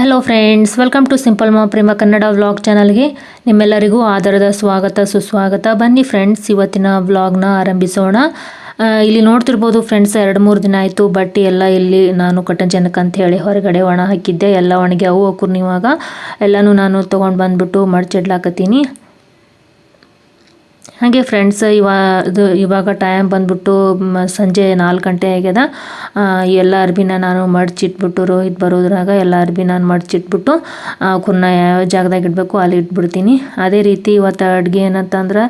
Hello friends, welcome to simple ಮಾ Prema Kannada vlog ಚಾನಲ್ಗೆ ನಿಮ್ಮೆಲ್ಲರಿಗೂ ಆಧಾರದ ಸ್ವಾಗತ, ಸುಸ್ವಾಗತ. ಬನ್ನಿ ಫ್ರೆಂಡ್ಸ್, ಇವತ್ತಿನ ವ್ಲಾಗ್ನ ಆರಂಭಿಸೋಣ. ಇಲ್ಲಿ ನೋಡ್ತಿರ್ಬೋದು ಫ್ರೆಂಡ್ಸ್, ಎರಡು ಮೂರು ದಿನ ಆಯಿತು. ಬಟ್ಟೆ ಎಲ್ಲ ಇಲ್ಲಿ ನಾನು ಕಟ್ಟನ್ ಜನಕ್ಕೆ ಅಂತ ಹೇಳಿ ಹೊರಗಡೆ ಒಣ ಹಾಕಿದ್ದೆ. ಎಲ್ಲ ಒಣಗಿ, ಅವು ಹಾಕೂರ್ನಿವಾಗ ಎಲ್ಲನೂ ನಾನು ತೊಗೊಂಡು ಬಂದ್ಬಿಟ್ಟು ಮಡ್ಚಿಡ್ಲಾಕತ್ತೀನಿ. ಹಾಗೆ ಫ್ರೆಂಡ್ಸ್ ಇವಾ, ಇದು ಇವಾಗ ಟೈಮ್ ಬಂದ್ಬಿಟ್ಟು ಸಂಜೆ ನಾಲ್ಕು ಗಂಟೆ ಆಗ್ಯದ. ಎಲ್ಲ ಅರ್ಬಿನ ನಾನು ಮಡ್ಚಿಟ್ಬಿಟ್ಟು, ರೋಹಿತ್ ಬರೋದ್ರಾಗ ಎಲ್ಲ ಅರ್ಬಿ ನಾನು ಮಡ್ಚಿಟ್ಬಿಟ್ಟು ಕುನ್ನ ಯಾವ ಜಾಗದಾಗ ಇಡಬೇಕು ಅಲ್ಲಿ ಇಟ್ಬಿಡ್ತೀನಿ. ಅದೇ ರೀತಿ ಇವತ್ತು ಅಡುಗೆ ಏನಂತಂದ್ರೆ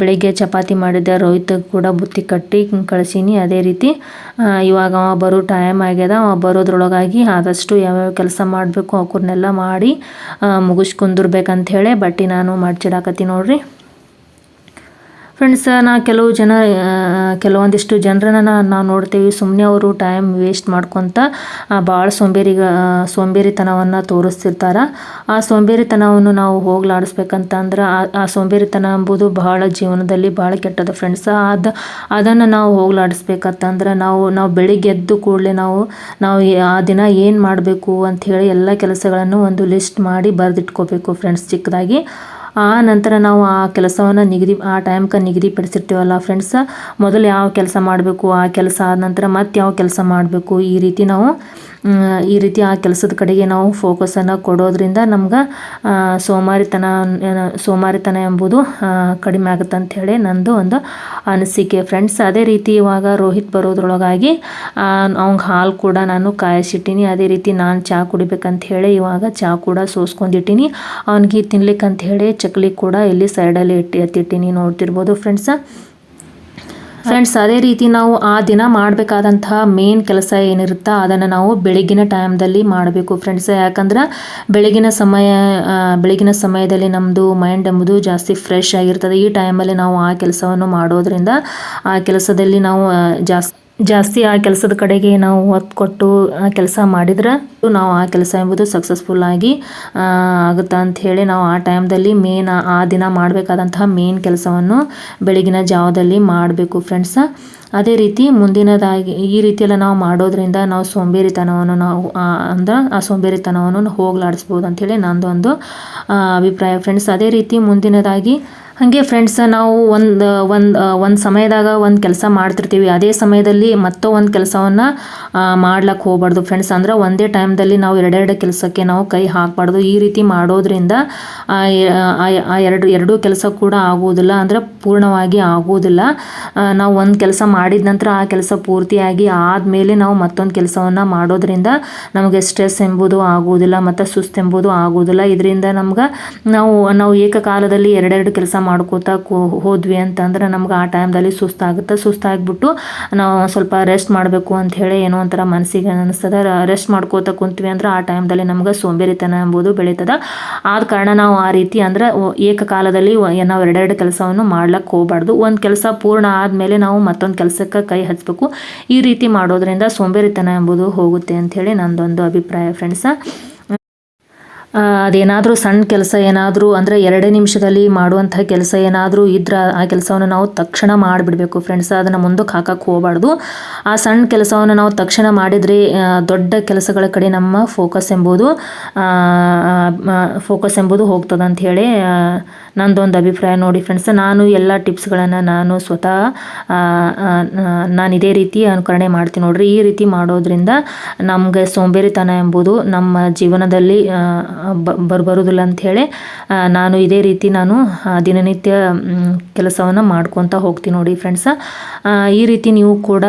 ಬೆಳಿಗ್ಗೆ ಚಪಾತಿ ಮಾಡಿದ್ದೆ ರೋಹಿತ್ ಕೂಡ ಬುತ್ತಿ ಕಟ್ಟಿ ಕಳಿಸೀನಿ. ಅದೇ ರೀತಿ ಇವಾಗ ಅವ ಬರೋ ಟೈಮ್ ಆಗ್ಯದ. ಅವ ಬರೋದ್ರೊಳಗಾಗಿ ಆದಷ್ಟು ಯಾವ್ಯಾವ ಕೆಲಸ ಮಾಡಬೇಕು ಅವ್ರನ್ನೆಲ್ಲ ಮಾಡಿ ಮುಗಿಸ್ಕೊಂಡಿರ್ಬೇಕಂತ ಹೇಳಿ ಬಟ್ಟೆ ನಾನು ಮಡ್ಚಿಡಾಕತ್ತೀನಿ ನೋಡ್ರಿ. ಫ್ರೆಂಡ್ಸ್ ನಾ ಕೆಲವು ಜನ ಕೆಲವೊಂದಿಷ್ಟು ಜನರನ್ನ ನಾವು ನೋಡ್ತೀವಿ. ಸುಮ್ಮನೆ ಅವರು ಟೈಮ್ ವೇಸ್ಟ್ ಮಾಡ್ಕೊತ ಭಾಳ ಸೋಂಬೇರಿಗ ಸೋಂಬೇರಿತನವನ್ನು ತೋರಿಸ್ತಿರ್ತಾರೆ. ಆ ಸೋಂಬೇರಿತನವನ್ನು ನಾವು ಹೋಗ್ಲಾಡಿಸ್ಬೇಕಂತಂದ್ರೆ, ಆ ಸೋಂಬೇರಿತನ ಎಂಬುದು ಬಹಳ ಜೀವನದಲ್ಲಿ ಭಾಳ ಕೆಟ್ಟದ ಫ್ರೆಂಡ್ಸ್ ಅದು, ಅದನ್ನು ನಾವು ಹೋಗ್ಲಾಡಿಸ್ಬೇಕಂತಂದ್ರೆ, ನಾವು ನಾವು ಬೆಳಿಗ್ಗೆ ಎದ್ದು ಕೂಡಲೇ ನಾವು ನಾವು ಆ ದಿನ ಏನು ಮಾಡಬೇಕು ಅಂಥೇಳಿ ಎಲ್ಲ ಕೆಲಸಗಳನ್ನು ಒಂದು ಲಿಸ್ಟ್ ಮಾಡಿ ಬರೆದಿಟ್ಕೋಬೇಕು ಫ್ರೆಂಡ್ಸ್ ಚಿಕ್ಕದಾಗಿ. ಆ ನಂತರ ನಾವು ಆ ಕೆಲಸವನ್ನು ನಿಗದಿ, ಆ ಟೈಮ್ಗೆ ನಿಗದಿಪಡಿಸಿರ್ತೀವಲ್ಲ ಫ್ರೆಂಡ್ಸ್ ಮೊದಲು ಯಾವ ಕೆಲಸ ಮಾಡಬೇಕು, ಆ ಕೆಲಸ ಆದ ನಂತರ ಮತ್ತೆ ಯಾವ ಕೆಲಸ ಮಾಡಬೇಕು, ಈ ರೀತಿ ನಾವು ಈ ರೀತಿ ಆ ಕೆಲಸದ ಕಡೆಗೆ ನಾವು ಫೋಕಸನ್ನು ಕೊಡೋದ್ರಿಂದ ನಮ್ಗೆ ಸೋಮಾರಿತನ ಸೋಮಾರಿತನ ಎಂಬುದು ಕಡಿಮೆ ಆಗುತ್ತೆ ಅಂತ ಹೇಳಿ ನಂದು ಒಂದು ಅನಿಸಿಕೆ. ಫ್ರೆಂಡ್ಸ್ ಅದೇ ರೀತಿ ಇವಾಗ ರೋಹಿತ್ ಬರೋದ್ರೊಳಗಾಗಿ ಅವ್ಗೆ ಹಾಲು ಕೂಡ ನಾನು ಕಾಯಿಸಿಟ್ಟಿನಿ. ಅದೇ ರೀತಿ ನಾನು ಚಹಾ ಕುಡಿಬೇಕಂತ ಹೇಳಿ ಇವಾಗ ಚಹಾ ಕೂಡ ಸೋಸ್ಕೊಂಡಿಟ್ಟಿನಿ. ಅವ್ನಿಗೆ ತಿನ್ಲಿಕ್ಕಂತ ಹೇಳಿ ಚಕ್ಲಿ ಕೂಡ ಇಲ್ಲಿ ಸೈಡಲ್ಲಿ ಇಟ್ಟು ಎತ್ತಿಟ್ಟಿನಿ ನೋಡ್ತಿರ್ಬೋದು ಫ್ರೆಂಡ್ಸ ಫ್ರೆಂಡ್ಸ್ ಅದೇ ರೀತಿ ನಾವು ಆ ದಿನ ಮಾಡಬೇಕಾದಂತಹ ಮೇನ್ ಕೆಲಸ ಏನಿರುತ್ತಾ ಅದನ್ನು ನಾವು ಬೆಳಗಿನ ಟೈಮ್ದಲ್ಲಿ ಮಾಡಬೇಕು ಫ್ರೆಂಡ್ಸ್ ಯಾಕಂದ್ರೆ ಬೆಳಗಿನ ಸಮಯ ಬೆಳಗಿನ ಸಮಯದಲ್ಲಿ ನಮ್ಮದು ಮೈಂಡ್ ಎಂಬುದು ಜಾಸ್ತಿ ಫ್ರೆಶ್ ಆಗಿರ್ತದೆ. ಈ ಟೈಮಲ್ಲಿ ನಾವು ಆ ಕೆಲಸವನ್ನು ಮಾಡೋದ್ರಿಂದ ಆ ಕೆಲಸದಲ್ಲಿ ನಾವು ಜಾಸ್ತಿ ಜಾಸ್ತಿ ಆ ಕೆಲಸದ ಕಡೆಗೆ ನಾವು ಒತ್ತು ಕೊಟ್ಟು ಕೆಲಸ ಮಾಡಿದ್ರೆ ನಾವು ಆ ಕೆಲಸ ಎಂಬುದು ಸಕ್ಸಸ್ಫುಲ್ ಆಗಿ ಆಗುತ್ತೆ ಹೇಳಿ ನಾವು ಆ ಟೈಮ್ದಲ್ಲಿ ಮೇನ್ ಆ ದಿನ ಮಾಡಬೇಕಾದಂತಹ ಮೇನ್ ಕೆಲಸವನ್ನು ಬೆಳಗಿನ ಜಾವದಲ್ಲಿ ಮಾಡಬೇಕು ಫ್ರೆಂಡ್ಸ ಅದೇ ರೀತಿ ಮುಂದಿನದಾಗಿ, ಈ ರೀತಿಯೆಲ್ಲ ನಾವು ಮಾಡೋದ್ರಿಂದ ನಾವು ಸೋಂಬೇರಿತನವನ್ನು ನಾವು ಅಂದ್ರೆ ಆ ಸೋಂಬೇರಿತನವನ್ನು ಹೋಗ್ಲಾಡಿಸ್ಬೋದು ಅಂಥೇಳಿ ಹೇಳಿ ನಂದೊಂದು ಅಭಿಪ್ರಾಯ ಫ್ರೆಂಡ್ಸ್ ಅದೇ ರೀತಿ ಮುಂದಿನದಾಗಿ ಹಾಗೆ ಫ್ರೆಂಡ್ಸ್ ನಾವು ಒಂದು ಒಂದು ಒಂದು ಸಮಯದಾಗ ಒಂದು ಕೆಲಸ ಮಾಡ್ತಿರ್ತೀವಿ. ಅದೇ ಸಮಯದಲ್ಲಿ ಮತ್ತೋ ಒಂದು ಕೆಲಸವನ್ನು ಮಾಡ್ಲಿಕ್ಕೆ ಹೋಗ್ಬಾರ್ದು ಫ್ರೆಂಡ್ಸ್ ಅಂದ್ರೆ ಒಂದೇ ಟೈಮ್ದಲ್ಲಿ ನಾವು ಎರಡೆರಡು ಕೆಲಸಕ್ಕೆ ನಾವು ಕೈ ಹಾಕಬಾರ್ದು. ಈ ರೀತಿ ಮಾಡೋದ್ರಿಂದ, ಆ ಎರಡು, ಎರಡೂ ಕೆಲಸ ಕೂಡ ಆಗುವುದಿಲ್ಲ. ಅಂದ್ರೆ ಪೂರ್ಣವಾಗಿ ಆಗುವುದಿಲ್ಲ. ನಾವು ಒಂದು ಕೆಲಸ ಮಾಡಿದ ನಂತರ ಆ ಕೆಲಸ ಪೂರ್ತಿಯಾಗಿ ಆದಮೇಲೆ ನಾವು ಮತ್ತೊಂದು ಕೆಲಸವನ್ನು ಮಾಡೋದ್ರಿಂದ ನಮಗೆ ಸ್ಟ್ರೆಸ್ ಎಂಬುದು ಆಗುವುದಿಲ್ಲ, ಮತ್ತು ಸುಸ್ತು ಎಂಬುದು ಆಗುವುದಿಲ್ಲ. ಇದರಿಂದ ನಮ್ಗೆ ನಾವು ನಾವು ಏಕಕಾಲದಲ್ಲಿ ಎರಡೆರಡು ಕೆಲಸ ಮಾಡ್ಕೋತಾ ಹೋದ್ವಿ ಅಂತಂದ್ರೆ ನಮ್ಗೆ ಆ ಟೈಮ್ದಲ್ಲಿ ಸುಸ್ತಾಗುತ್ತೆ. ಸುಸ್ತಾಗ್ಬಿಟ್ಟು ನಾವು ಸ್ವಲ್ಪ ರೆಸ್ಟ್ ಮಾಡಬೇಕು ಅಂತ ಹೇಳಿ ಏನೋ ಒಂಥರ ಮನಸ್ಸಿಗೆ ಅನಿಸ್ತದೆ. ರೆಸ್ಟ್ ಮಾಡ್ಕೋತಾ ಕುಂತ್ವಿ ಅಂದ್ರೆ ಆ ಟೈಮ್ದಲ್ಲಿ ನಮ್ಗೆ ಸೋಂಬೇರಿತನ ಎಂಬುದು ಬೆಳೀತದೆ. ಆದ ಕಾರಣ ನಾವು ಆ ರೀತಿ ಅಂದ್ರೆ ಏಕಕಾಲದಲ್ಲಿ ನಾವು ಎರಡೆರಡು ಕೆಲಸವನ್ನು ಮಾಡ್ಲಿಕ್ಕೆ ಹೋಗಬಾರ್ದು. ಒಂದು ಕೆಲಸ ಪೂರ್ಣ ಆದಮೇಲೆ ನಾವು ಮತ್ತೊಂದು ಕೆಲಸಕ್ಕೆ ಕೈ ಹಚ್ಚಬೇಕು ಈ ರೀತಿ ಮಾಡೋದ್ರಿಂದ ಸೋಂಬೇರಿತನ ಎಂಬುದು ಹೋಗುತ್ತೆ ಅಂಥೇಳಿ ನಂದೊಂದು ಅಭಿಪ್ರಾಯ ಫ್ರೆಂಡ್ಸ ಅದೇನಾದರೂ ಸಣ್ಣ ಕೆಲಸ ಏನಾದರೂ ಅಂದರೆ ಎರಡೇ ನಿಮಿಷದಲ್ಲಿ ಮಾಡುವಂಥ ಕೆಲಸ ಏನಾದರೂ ಇದ್ರೆ ಆ ಕೆಲಸವನ್ನು ನಾವು ತಕ್ಷಣ ಮಾಡಿಬಿಡಬೇಕು ಫ್ರೆಂಡ್ಸ್ ಅದನ್ನು ಮುಂದಕ್ಕೆ ಹಾಕಕ್ಕೆ ಹೋಗಬಾರ್ದು. ಆ ಸಣ್ಣ ಕೆಲಸವನ್ನು ನಾವು ತಕ್ಷಣ ಮಾಡಿದರೆ ದೊಡ್ಡ ಕೆಲಸಗಳ ಕಡೆ ನಮ್ಮ ಫೋಕಸ್ ಎಂಬುದು ಫೋಕಸ್ ಎಂಬುದು ಹೋಗ್ತದೆ ಆ, ನಂದೊಂದು ಅಭಿಪ್ರಾಯ ನೋಡಿ ಫ್ರೆಂಡ್ಸ್ ನಾನು ಎಲ್ಲ ಟಿಪ್ಸ್ಗಳನ್ನು ನಾನು ಸ್ವತಃ ನಾನು ಇದೇ ರೀತಿ ಅನುಕರಣೆ ಮಾಡ್ತೀನಿ ನೋಡಿರಿ. ಈ ರೀತಿ ಮಾಡೋದ್ರಿಂದ ನಮಗೆ ಸೋಂಬೇರಿತನ ಎಂಬುದು ನಮ್ಮ ಜೀವನದಲ್ಲಿ ಬ- ಅಂತ ಅಂಥೇಳಿ ನಾನು ಇದೇ ರೀತಿ ನಾನು ದಿನನಿತ್ಯ ಕೆಲಸವನ್ನು ಮಾಡ್ಕೊತ ಹೋಗ್ತೀನಿ ನೋಡಿ ಫ್ರೆಂಡ್ಸ ಈ ರೀತಿ ನೀವು ಕೂಡ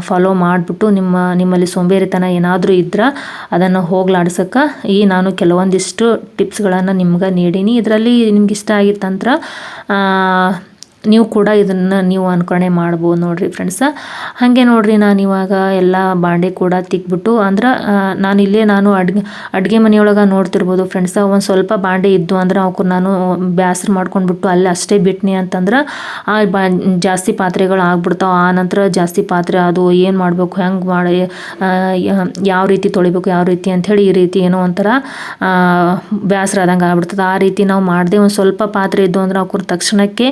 ಫಾಲೋ ಮಾಡಿಬಿಟ್ಟು ನಿಮ್ಮ, ನಿಮ್ಮಲ್ಲಿ ಸೋಂಬೇರಿತನ ಏನಾದರೂ ಇದ್ರೆ ಅದನ್ನು ಹೋಗ್ಲಾಡ್ಸಕ್ಕೆ ಈ ನಾನು ಕೆಲವೊಂದಿಷ್ಟು ಟಿಪ್ಸ್ಗಳನ್ನು ನಿಮ್ಗೆ ನೀಡೀನಿ. ಇದರಲ್ಲಿ ನಿಮ್ಗೆ ಇಷ್ಟ ಆಗಿತ್ತಂದ್ರೆ ನೀವು ಕೂಡ ಇದನ್ನು ನೀವು ಅನುಕರಣೆ ಮಾಡ್ಬೋದು ನೋಡಿರಿ ಫ್ರೆಂಡ್ಸ ಹಾಗೆ ನೋಡಿರಿ ನಾನು ಇವಾಗ ಎಲ್ಲ ಬಾಂಡೆ ಕೂಡ ತಿಕ್ಬಿಟ್ಟು ಅಂದ್ರೆ ನಾನು ಇಲ್ಲೇ ನಾನು ಅಡ್ಗೆ ಅಡುಗೆ ಮನೆಯೊಳಗೆ ನೋಡ್ತಿರ್ಬೋದು ಫ್ರೆಂಡ್ಸ ಒಂದು ಸ್ವಲ್ಪ ಬಾಂಡೆ ಇದ್ದು ಅಂದ್ರೆ ಅವಕ್ಕೆ ನಾನು ಬ್ಯಾಸರು ಮಾಡ್ಕೊಂಡ್ಬಿಟ್ಟು ಅಲ್ಲಿ ಅಷ್ಟೇ ಬಿಟ್ನಿ ಅಂತಂದ್ರೆ ಆ ಬಾ ಜಾಸ್ತಿ ಪಾತ್ರೆಗಳು ಆಗ್ಬಿಡ್ತಾವೆ. ಆ ನಂತರ ಜಾಸ್ತಿ ಪಾತ್ರೆ ಅದು ಏನು ಮಾಡಬೇಕು ಹೆಂಗೆ ಮಾಡಿ ಯಾವ ರೀತಿ ತೊಳಿಬೇಕು ಯಾವ ರೀತಿ ಅಂಥೇಳಿ ಈ ರೀತಿ ಏನೋ ಒಂಥರ ಆ, ಬೇಸರ ಆದಂಗೆ ಆಗ್ಬಿಡ್ತದೆ. ಆ ರೀತಿ ನಾವು ಮಾಡಿದೆ ಒಂದು ಸ್ವಲ್ಪ ಪಾತ್ರೆ ಇದ್ದು ಅಂದ್ರೆ ಅವ್ರ ತಕ್ಷಣಕ್ಕೆ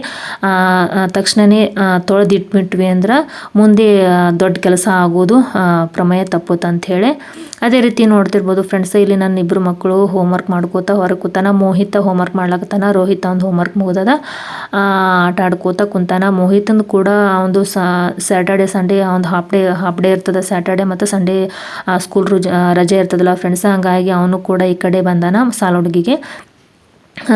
ತಕ್ಷಣವೇ ತೊಳೆದಿಟ್ಬಿಟ್ವಿ ಅಂದ್ರೆ ಮುಂದೆ ದೊಡ್ಡ ಕೆಲಸ ಆಗೋದು ಪ್ರಮೇಯ ತಪ್ಪುತ್ತೆ ಅಂಥೇಳಿ ಅದೇ ರೀತಿ ನೋಡ್ತಿರ್ಬೋದು ಫ್ರೆಂಡ್ಸ್ ಇಲ್ಲಿ ನನ್ನ ಇಬ್ಬರು ಮಕ್ಕಳು ಹೋಮ್ವರ್ಕ್ ಮಾಡ್ಕೋತ ಹೊರಗೆ ಕೂತಾನ ಮೋಹಿತ ಹೋಮ್ವರ್ಕ್ ಮಾಡ್ಲಾಕತ್ತಾನ, ರೋಹಿತ ಒಂದು ಹೋಮ್ವರ್ಕ್ ಮುಗ್ದದ ಆಟ ಆಡ್ಕೋತ ಕುಂತಾನ. ಮೋಹಿತಂದು ಕೂಡ ಒಂದು ಸ್ಯಾಟರ್ಡೆ ಸಂಡೇ ಒಂದು ಹಾಫ್ ಡೇ ಹಾಫ್ ಡೇ ಇರ್ತದೆ ಸ್ಯಾಟರ್ಡೆ ಮತ್ತು ಸಂಡೇ ಸ್ಕೂಲ್ ರಜೆ ಇರ್ತದಲ್ಲ ಫ್ರೆಂಡ್ಸ್ ಹಂಗಾಗಿ ಅವನು ಕೂಡ ಈ ಕಡೆ ಬಂದಾನ ಸಾಲ ಹುಡುಗಿಗೆ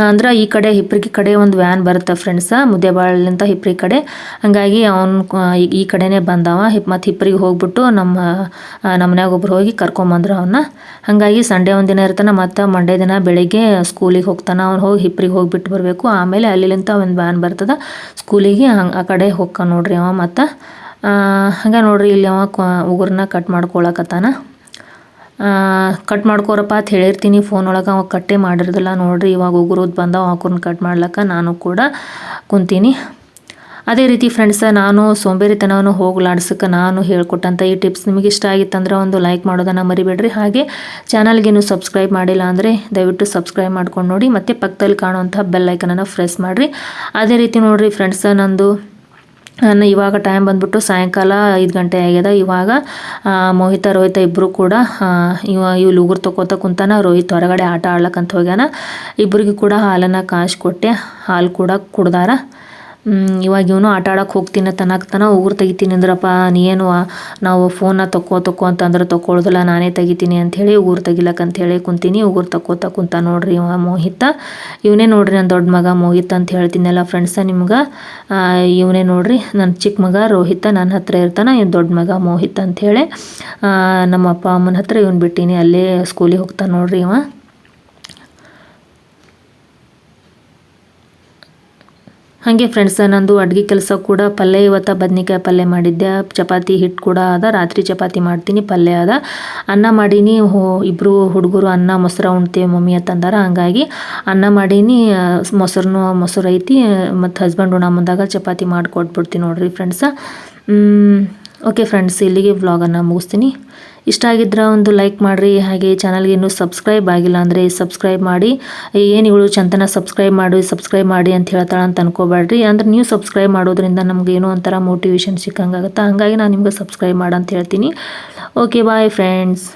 ಅಂದ್ರೆ ಈ ಕಡೆ ಹಿಪ್ರಿಗೆ ಕಡೆ ಒಂದು ವ್ಯಾನ್ ಬರುತ್ತೆ ಫ್ರೆಂಡ್ಸ ಮುದ್ದೆಬಾಳಿಂದ ಹಿಪ್ರಿ ಕಡೆ. ಹಾಗಾಗಿ ಅವನು ಈ ಕಡೆನೇ ಬಂದವ. ಹಿಪ್ ಮತ್ತು ಹಿಪ್ರಿಗೆ ಹೋಗ್ಬಿಟ್ಟು ನಮ್ಮ ಆ, ನಮ್ಮ ಮನ್ಯಾಗ ಒಬ್ರು ಹೋಗಿ ಕರ್ಕೊಂಬಂದ್ರು ಅವನ್ನ ಹಾಗಾಗಿ ಸಂಡೇ ಒಂದು ದಿನ ಇರ್ತಾನೆ ಮತ್ತು ಮಂಡೇ ದಿನ ಬೆಳಿಗ್ಗೆ ಸ್ಕೂಲಿಗೆ ಹೋಗ್ತಾನೆ. ಅವ್ನು ಹೋಗಿ ಹಿಪ್ರಿಗೆ ಹೋಗ್ಬಿಟ್ಟು ಬರಬೇಕು. ಆಮೇಲೆ ಅಲ್ಲಿಂದ ಒಂದು ವ್ಯಾನ್ ಬರ್ತದೆ. ಸ್ಕೂಲಿಗೆ ಹಂಗೆ ಆ ಕಡೆ ಹೋಗ್ಕ ನೋಡ್ರಿ ಅವ ಮತ್ತು. ಹಂಗೆ ನೋಡ್ರಿ ಇಲ್ಲಿ ಅವ ಉಗುರನ್ನ ಕಟ್ ಮಾಡ್ಕೊಳಕತ್ತಾನ. ಕಟ್ ಮಾಡ್ಕೋರಪ್ಪ ಅಂತ ಹೇಳಿರ್ತೀನಿ. ಫೋನ್ ಒಳಗೆ ಅವಾಗ ಕಟ್ಟೆ ಮಾಡಿರೋದಿಲ್ಲ ನೋಡ್ರಿ. ಇವಾಗ ಉಗುರೋದು ಬಂದವ, ಅವಕೂರ್ನ ಕಟ್ ಮಾಡ್ಲಕ್ಕ ನಾನು ಕೂಡ ಕುಂತೀನಿ. ಅದೇ ರೀತಿ ಫ್ರೆಂಡ್ಸ ನಾನು ಸೋಂಬೇರಿತನವನ್ನು ಹೋಗ್ಲಾಡ್ಸಕ್ಕೆ ನಾನು ಹೇಳ್ಕೊಟ್ಟಂಥ ಈ ಟಿಪ್ಸ್ ನಿಮಗೆ ಇಷ್ಟ ಆಗಿತ್ತಂದ್ರೆ ಒಂದು ಲೈಕ್ ಮಾಡೋದನ್ನು ಮರಿಬೇಡ್ರಿ. ಹಾಗೆ ಚಾನಲ್ಗೇನು ಸಬ್ಸ್ಕ್ರೈಬ್ ಮಾಡಿಲ್ಲ ಅಂದರೆ ದಯವಿಟ್ಟು ಸಬ್ಸ್ಕ್ರೈಬ್ ಮಾಡ್ಕೊಂಡು ನೋಡಿ. ಮತ್ತು ಪಕ್ಕದಲ್ಲಿ ಕಾಣುವಂಥ ಬೆಲ್ ಐಕನನ್ನು ಪ್ರೆಸ್ ಮಾಡಿರಿ. ಅದೇ ರೀತಿ ನೋಡಿರಿ ಫ್ರೆಂಡ್ಸ ನಂದು ನಾನು ಇವಾಗ ಟೈಮ್ ಬಂದ್ಬಿಟ್ಟು ಸಾಯಂಕಾಲ ಐದು ಗಂಟೆ ಆಗ್ಯದ. ಇವಾಗ ಮೋಹಿತ, ರೋಹಿತ ಇಬ್ಬರು ಕೂಡ ಇವ ಇವ್ಳು ಉಗುರು ತಗೋತ ಕುಂತಾನ. ರೋಹಿತ್ ಹೊರಗಡೆ ಆಟ ಆಡ್ಲಕ್ಕಂತ ಹೋಗ್ಯಾನ. ಇಬ್ಬರಿಗೂ ಕೂಡ ಹಾಲನ್ನು ಕಾಶ್ ಕೊಟ್ಟೆ. ಹಾಲು ಕೂಡ ಕುಡ್ದಾರ. ಇವಾಗ ಇವನು ಆಟ ಆಡಕ್ಕೆ ಹೋಗ್ತೀನಿ ತನಕತನ ಉಗುರು ತೆಗಿತೀನಿ ಅಂದ್ರಪ್ಪ, ನೀನು ನಾವು ಫೋನ್ನ ತಕೋ ತಕೋ ಅಂತಂದ್ರೆ ತಗೊಳ್ಳೋದಿಲ್ಲ ನಾನೇ ತೆಗಿತೀನಿ ಅಂಥೇಳಿ ಉಗುರು ತೆಗಿಲಕ್ಕ ಅಂಥೇಳಿ ಕುಂತೀನಿ ಉಗುರು ತಕೋತ ಕುಂತ ನೋಡ್ರಿ ಇವ ಮೋಹಿತ. ಇವನೇ ನೋಡ್ರಿ ನನ್ನ ದೊಡ್ಡ ಮಗ ಮೋಹಿತ್ ಅಂತ ಹೇಳ್ತೀನಲ್ಲ ಫ್ರೆಂಡ್ಸ ನಿಮ್ಗೆ. ಇವನೇ ನೋಡ್ರಿ ನನ್ನ ಚಿಕ್ಕ ಮಗ ರೋಹಿತ ನನ್ನ ಹತ್ರ ಇರ್ತಾನೆ, ಇವ್ನು ದೊಡ್ಡ ಮಗ ಮೋಹಿತ್ ಅಂಥೇಳಿ ನಮ್ಮ ಅಪ್ಪ ಅಮ್ಮನ ಹತ್ರ ಇವ್ನು ಬಿಟ್ಟೀನಿ, ಅಲ್ಲೇ ಸ್ಕೂಲಿಗೆ ಹೋಗ್ತಾನೆ ನೋಡ್ರಿ ಇವ. ಹಾಗೆ ಫ್ರೆಂಡ್ಸ್ ನಂದು ಅಡುಗೆ ಕೆಲಸ ಕೂಡ ಪಲ್ಯ ಇವತ್ತು ಬದ್ನಿಕಾಯಿ ಪಲ್ಯ ಮಾಡಿದ್ದೆ. ಚಪಾತಿ ಹಿಟ್ಟು ಕೂಡ ಅದ ರಾತ್ರಿ ಚಪಾತಿ ಮಾಡ್ತೀನಿ, ಪಲ್ಯ ಅದ ಅನ್ನ ಮಾಡೀನಿ. ಹೋ ಇಬ್ಬರು ಹುಡುಗರು ಅನ್ನ, ಮೊಸರು ಉಣ್ತೇವೆ ಮಮ್ಮಿ ಅಂತಂದಾರ ಹಂಗಾಗಿ ಅನ್ನ ಮಾಡೀನಿ. ಮೊಸರು ಮೊಸರು ಐತಿ. ಮತ್ತು ಹಸ್ಬೆಂಡ್ ಉಣ ಮುಂದಾಗ ಚಪಾತಿ ಮಾಡಿಕೊಟ್ಬಿಡ್ತೀನಿ ನೋಡ್ರಿ ಫ್ರೆಂಡ್ಸ ಓಕೆ ಫ್ರೆಂಡ್ಸ್ ಇಲ್ಲಿಗೆ ವ್ಲಾಗನ್ನು ಮುಗಿಸ್ತೀನಿ. ಇಷ್ಟ ಆಗಿದ್ರೆ ಒಂದು ಲೈಕ್ ಮಾಡಿರಿ. ಹಾಗೆ ಚಾನಲ್ಗೆ ಇನ್ನೂ ಸಬ್ಸ್ಕ್ರೈಬ್ ಆಗಿಲ್ಲ ಅಂದರೆ ಸಬ್ಸ್ಕ್ರೈಬ್ ಮಾಡಿ. ಏನು ಇವಳು ಚಂತನ ಸಬ್ಸ್ಕ್ರೈಬ್ ಮಾಡಿ ಸಬ್ಸ್ಕ್ರೈಬ್ ಮಾಡಿ ಅಂತ ಹೇಳ್ತಾಳೆ ಅಂತ ಅನ್ಕೋಬೇಡ್ರಿ ಅಂದ್ರೆ ನೀವು ಸಬ್ಸ್ಕ್ರೈಬ್ ಮಾಡೋದ್ರಿಂದ ನಮ್ಗೆ ಏನೋ ಒಂಥರ ಮೋಟಿವೇಶನ್ ಸಿಕ್ಕಂಗಾಗುತ್ತೆ. ಹಾಗಾಗಿ ನಾನು ನಿಮ್ಗೆ ಸಬ್ಸ್ಕ್ರೈಬ್ ಮಾಡು ಅಂತ ಹೇಳ್ತೀನಿ. Okay bye friends